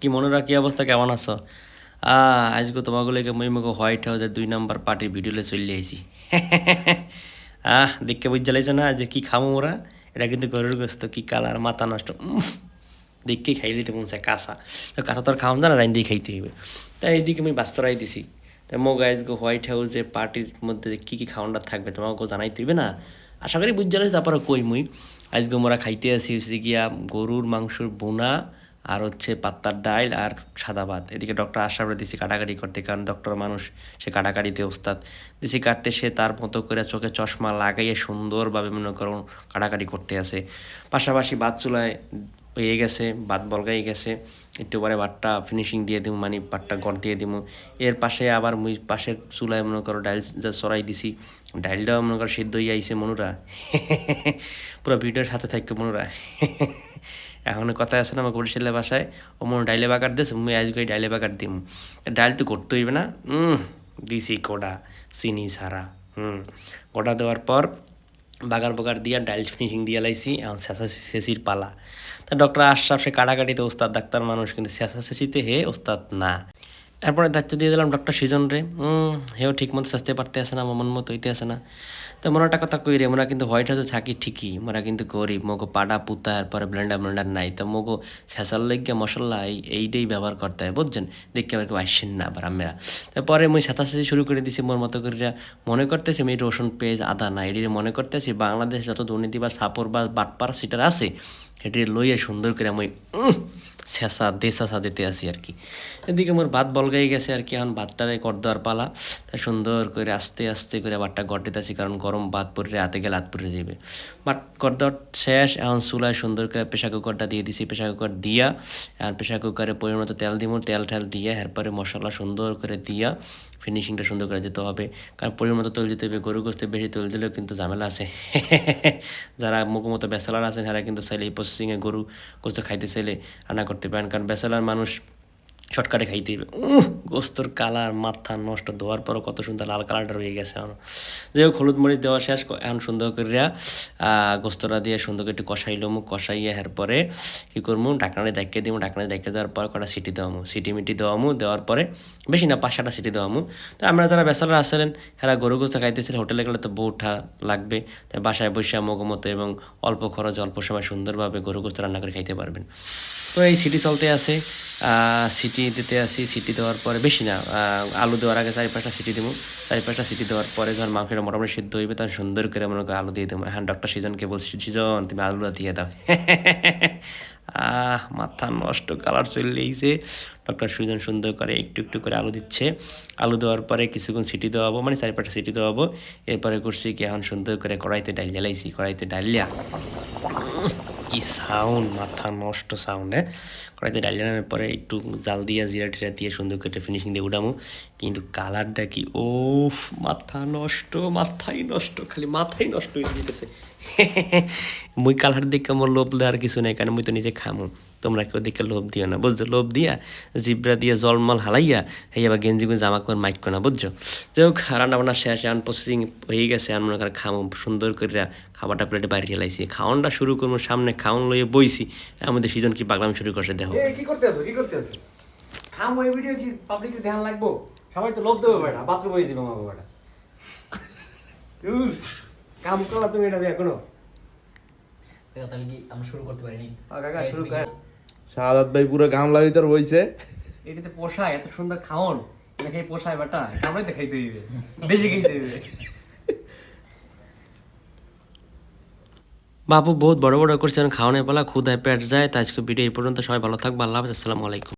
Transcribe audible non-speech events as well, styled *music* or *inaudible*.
কি মনোরা কি অবস্থা? কেমন আছো? আজকে তোমাগুলোকে মই মুখে হোয়াইট হাউসের দুই নাম্বার পার্টির ভিডিওলে চলে আইছি। আহ দেখকে বুঝতে লাইছো না যে কি খামো ওরা? এটা কিন্তু গরুর গোস্ত, কি কালার, মাথা নষ্ট। দেখকে খাই লিতে মন চায় কাঁচা। তো কাঁচা তোর খাওয়া না রাইন দিয়ে খাইতে হইবে। তাই এইদিকে আমি বাস্তরাই দিছি। তাই মো আজকে হোয়াইট হাউসে পার্টির মধ্যে কি কি খাওয়ানটা থাকবে তোমাকে জানাই দিবে না? আশা করি বুঝতে লাইছো তারপরে কই মুই আজকে মোরা খাইতে আসি হচ্ছে গিয়া গরুর, মাংসর বোনা আর হচ্ছে পাত্তার ডাইল আর সাদা ভাত। এদিকে ডক্টর আশরাফরে দিছি কাটাকাটি করতে, কারণ ডক্টর মানুষ, সে কাটাকাটিতে ওস্তাদ। দিছি কাটতে, সে তার মতো করে চোখে চশমা লাগাইয়ে সুন্দরভাবে মনে করো কাটাকাটি করতে আসে পাশাপাশি ভাত চুলায় হয়ে গেছে, ভাত বলগাই গেছে। একটু পরে ভাতটা ফিনিশিং দিয়ে দিব মানে ভাতটা গড় দিয়ে দিব এর পাশে আবার মুই পাশের চুলায় মনে করো ডাইল যা সরাই দিছি। ডাইলটাও মনে করো সিদ্ধ হয়ে আইছে মনুরা। *laughs* পুরো ভিডিওর সাথে থাকবে মনুরা। *laughs* এখন কথা আছে না আমার বরিশালের বাসায়, ও মনে ডাইলে বাকার দিয়েছে, মুই আজকে ডাইলে বাকার দিম। ডাইল তো করতে হইবে না হুম দিছি কোডা চিনি সারা হুম। গোটা দেওয়ার পর বাগার বাগার দিয়া ডাইল ফিনিশিং দিয়ে লাইছি, এখন শেষা শেষির পালা। তা ডক্টর আশরাফ সে কাটাকাটিতে ওস্তাদ, ডাক্তার মানুষ, কিন্তু শেষা শেষিতে হে ওস্তাদ না। এরপরে দায়িত্ব দিয়ে দিলাম ডক্টর সিজন রে। হুম হেও ঠিক মতো সাজতে পারতে আসে না মন মতো হইতে আসে না। তো মনে একটা কথা কই রে আমরা কিন্তু হোয়াইট হাউসে থাকি ঠিকই আমরা কিন্তু গরিব, মগো পাডা পুতা, এরপরে ব্লেন্ডার ব্লেন্ডার নাই। তো মগো শেষার লেগে মশলা এই, এইটাই ব্যবহার করতে হয়, বুঝছেন? দেখতে আবার কেউ আসছেন না আবার আমরা তারপরে মুই সাঁতাশাঁচি শুরু করে দিছি, মোর মতো করে মনে করতেছি আমি রসুন পেঁয়াজ, আদা না এটি মনে করতেছি। বাংলাদেশ যত দুর্নীতিবাজ ফাপড় বা বাটপাড়া সিটার আছে এটি লইয়া সুন্দর করে আমি শেষা দেশাসা দিতে আসি আর কি। এদিকে মোর ভাত বলগাই গেছে আর কি, এখন ভাতটারে কর দেওয়ার পালা। তা সুন্দর করে আস্তে আস্তে করে ভাতটা গড় দিতেছি কারণ গরম ভাত পরে হাতে গেলে হাত পরে যাবে ভাত কর দেওয়ার শেষ, এখন চুলায় সুন্দর করে প্রেশার কুকারটা দিয়ে দিছি। প্রেশার কুকার দিয়া আর প্রেশার কুকারে পরিমাণ তেল দিব তেল ঠেল দিয়ে, এরপরে মশলা সুন্দর করে দিয়া ফিনিশিংটা সুন্দর করে যেতে হবে। কারণ পরিমাণ তেল দিতে হবে গরু গোস্তে বেশি তেল দিলেও কিন্তু ঝামেলা আছে। *laughs* যারা মুখ মতো বেসালার আছেন তারা কিন্তু চাইলে এই প্রসেসিংয়ে গরু গোস্ত খাইতে চাইলে রান্না করতে পারেন। কারণ বেচালার মানুষ শর্টকাটে খাইতে উহ গোস্তর কালার মাথা নষ্ট ধোয়ার পরও কত সুন্দর লাল কালারটা রয়ে গেছে এখন। যাই হোক হলুদ মরিচ দেওয়া শেষ এখন সুন্দর করিয়া আহ, গোস্তটা দিয়ে সুন্দর করে একটু কষাইলাম কষাইয়া এর পরে কী করব ডাকনারে ডাকিয়ে দিব ডাকনারে ডাকিয়ে দেওয়ার পর কটা সিটি দেওয়ামু। সিটি মিটি দেওয়ামু দেওয়ার পরে বেশি না পাঁচ সাতটা সিটি দেওয়ামু। তো আমরা যারা বেসালার আসলেন এরা গরু গোস্ত খাইতেছিল হোটেলে গেলে তো বউঠা লাগবে। তাই বাসায় বসে মতো এবং অল্প খরচ অল্প সময় সুন্দরভাবে গরু গোস্ত রান্না করে খাইতে পারবেন। তো এই সিটি চলতে আছে আহ, সিটি দিতে আসি সিটি দেওয়ার পরে বেশি না আলু দেওয়ার আগে চারি পাঁচটা সিটি দেবো চারি পাঁচটা সিটি দেওয়ার পরে যখন মাংসটা মোটামুটি সিদ্ধ হইবে, তখন সুন্দর করে মনে করো আলু দিয়ে দেবো হ্যাঁ ডক্টর সিজনকে বলছি, সিজন, তুমি আলুটা দিয়ে দাও। *laughs* আহ, মাথা নষ্ট কালার চলে এইছে ডক্টর সুজন সুন্দর করে একটু একটু করে আলু দিচ্ছে। আলু দেওয়ার পরে কিছুক্ষণ সিটি দেওয়াবো মানে চারি পাঁচটা সিটি দেওয়াবো। এরপরে করছি কি, এখন সুন্দর করে কড়াইতে ডাল জ্বালাইছি কড়াইতে ডালিয়া। কি সাউন্ড মাথা নষ্ট সাউন্ড হ্যাঁ? কড়াইতে ডাল জানানোর পরে একটু জাল দিয়ে, জিরা টিরা দিয়ে সুন্দর করে ফিনিশিং দিয়ে উঠামো কিন্তু কালারটা কি? ও মাথা নষ্ট, মাথাই নষ্ট, খালি মাথাই নষ্ট হয়ে যেতেছে। *laughs* মুই কালার দেখে আমার লোভ দেওয়ার কিছু নেই, কারণ মুই তো নিজে খামো। তোমরা কেউ দেখে লোভ দিও না, বুঝছ? লোভ দিয়া, জিব্রা দিয়ে জলমল হালাইয়া, এই আবার গেঞ্জি গুঞ্জি, জামা করে মাইক না বুঝছ? যাই হোক রান্না বান্না শেষ, এখন প্রসেসিং হয়ে গেছে আমি মনে করেন খামো, সুন্দর করে খাবারটা প্লেটে বাইরে হেলাইছি খাওয়ানটা শুরু করব, সামনে খাওয়ান লইয়ে বইছি। আমাদের সিজন কি পাগলামি শুরু করছে, দেখো। কি করতে আছো? কি করতে আছো? খাম ওই ভিডিও কি ধ্যান লাগবো? সবাই তো লোভ দেবে, বেটা। বাথরুম হয়ে যাবে আমাকে বেটা দূর কাম তুমি এটা এখনও তাহলে কি আমরা শুরু করতে পারিনি? কাকা শুরু কর। শাহাদাত ভাই পুরো গাম লাগি তোর বইছে। এটাতে পোষায় এত সুন্দর খাওন। এটা খাই পোষায় বেটা তো খাইতে হইবে। বেশি খাইতে হইবে। বাবু বহুত বড় বড় করছে খাওয়ানোর পালা ক্ষুদায় পেট যায়। তাই আজকে ভিডিও এই পর্যন্ত সবাই ভালো থাকব আল্লাহ হাফেজ আসসালামু আলাইকুম।